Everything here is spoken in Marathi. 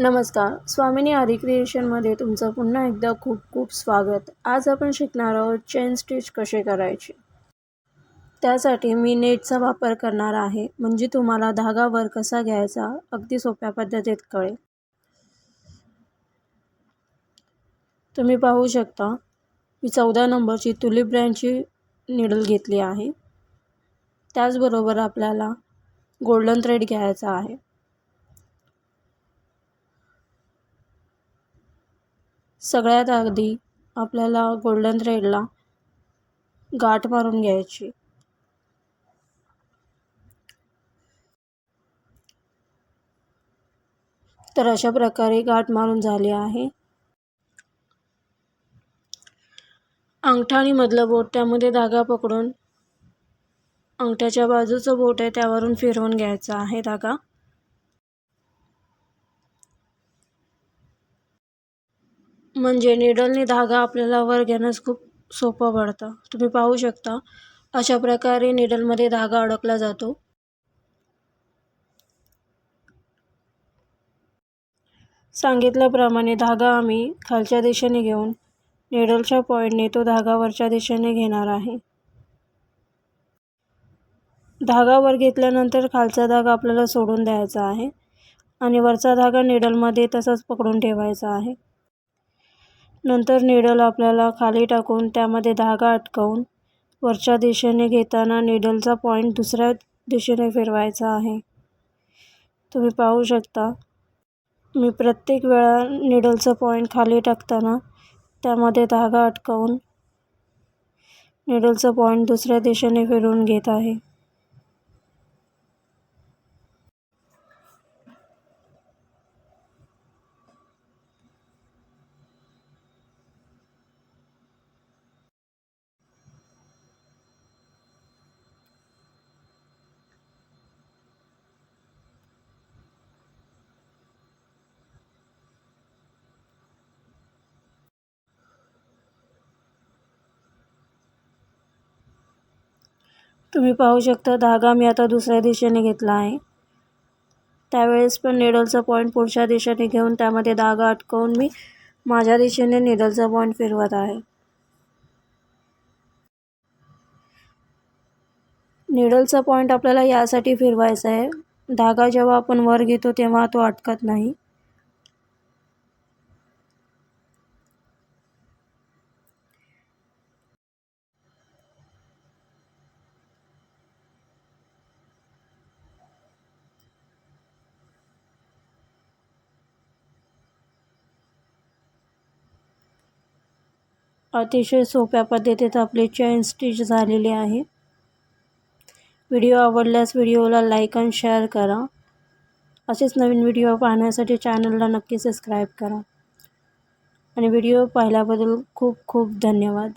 नमस्कार. स्वामिनी आरी क्रिएशनमध्ये तुमचं पुन्हा एकदा खूप खूप स्वागत. आज आपण शिकणार आहोत चेन स्टिच कसे करायचे? त्यासाठी मी नेटचा वापर करणार आहे. म्हणजे तुम्हाला धागावर कसा घ्यायचा अगदी सोप्या पद्धतीत कळेल. तुम्ही पाहू शकता मी चौदा नंबरची तुली ब्रँडची निडल घेतली आहे. त्याचबरोबर आपल्याला गोल्डन थ्रेड घ्यायचा आहे. सगळ्यात आधी आपल्याला गोल्डन थ्रेडला गाठ मारून घ्यायची. तर अशा प्रकारे गाठ मारून झाली आहे. अंगठाणीमधलं मधलं बोट त्यामध्ये धागा पकडून अंगठ्याच्या बाजूचं बोट आहे त्यावरून फिरवून घ्यायचा आहे धागा. म्हणजे निडलने धागा आपल्याला वर घेण्यास खूप सोपं पडतं. तुम्ही पाहू शकता अशा प्रकारे निडलमध्ये धागा अडकला जातो. सांगितल्याप्रमाणे धागा आम्ही खालच्या दिशेने घेऊन निडलच्या पॉईंटने तो धागा वरच्या दिशेने घेणार आहे. धागा वर घेतल्यानंतर खालचा धागा आपल्याला सोडून द्यायचा आहे आणि वरचा धागा निडलमध्ये तसाच पकडून ठेवायचा आहे. नंतर निडल आपल्याला खाली टाकून त्यामध्ये धागा अटकवून वरच्या दिशेने घेताना निडलचा पॉईंट दुसऱ्या दिशेने फिरवायचा आहे. तुम्ही पाहू शकता मी प्रत्येक वेळा निडलचा पॉईंट खाली टाकताना त्यामध्ये धागा अटकवून निडलचं पॉईंट दुसऱ्या दिशेने फिरवून घेत आहे. तुम्ही पाहू शकता धागा मी आता दुसऱ्या दिशेने घेतला आहे. त्यावेळेस पण निडलचा पॉईंट पुढच्या दिशेने घेऊन त्यामध्ये धागा अटकवून मी माझ्या दिशेने निडलचा पॉईंट फिरवत आहे. निडलचा पॉईंट आपल्याला यासाठी फिरवायचा आहे. धागा जेव्हा आपण वर घेतो तेव्हा तो अटकत नाही. अतिशय सोप्या पद्धतीत आपली चैन स्टिच झालेली आहे. व्हिडिओ आवडल्यास व्हिडिओला लाईक आणि शेअर करा. असेच नवीन व्हिडिओ पाहण्यासाठी चॅनलला नक्की सबस्क्राईब करा. आणि व्हिडिओ पाहिल्याबद्दल खूप खूप धन्यवाद.